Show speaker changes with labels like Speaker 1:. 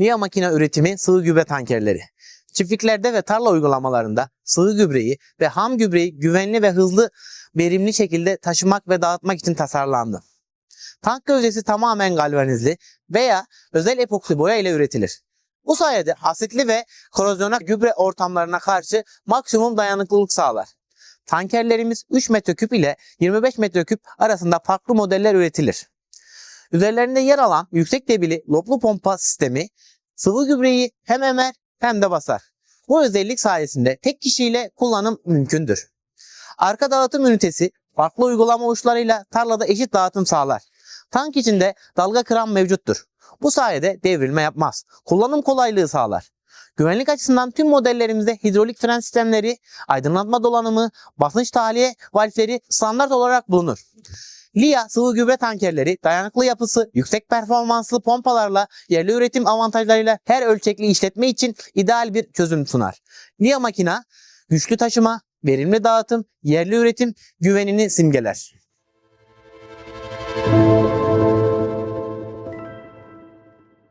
Speaker 1: Lia makine üretimi sıvı gübre tankerleri. Çiftliklerde ve tarla uygulamalarında sıvı gübreyi ve ham gübreyi güvenli ve hızlı verimli şekilde taşımak ve dağıtmak için tasarlandı. Tank gövdesi tamamen galvanizli veya özel epoksi boya ile üretilir. Bu sayede asitli ve korozyona gübre ortamlarına karşı maksimum dayanıklılık sağlar. Tankerlerimiz 3 metreküp ile 25 metreküp arasında farklı modeller üretilir. Üzerlerinde yer alan yüksek debili loblu pompa sistemi sıvı gübreyi hem emer hem de basar. Bu özellik sayesinde tek kişiyle kullanım mümkündür. Arka dağıtım ünitesi farklı uygulama uçlarıyla tarlada eşit dağıtım sağlar. Tank içinde dalga kıran mevcuttur. Bu sayede devrilme yapmaz. Kullanım kolaylığı sağlar. Güvenlik açısından tüm modellerimizde hidrolik fren sistemleri, aydınlatma dolanımı, basınç tahliye valfleri standart olarak bulunur. LIA sıvı gübre tankerleri dayanıklı yapısı, yüksek performanslı pompalarla yerli üretim avantajlarıyla her ölçekli işletme için ideal bir çözüm sunar. LIA makina güçlü taşıma, verimli dağıtım, yerli üretim güvenini simgeler.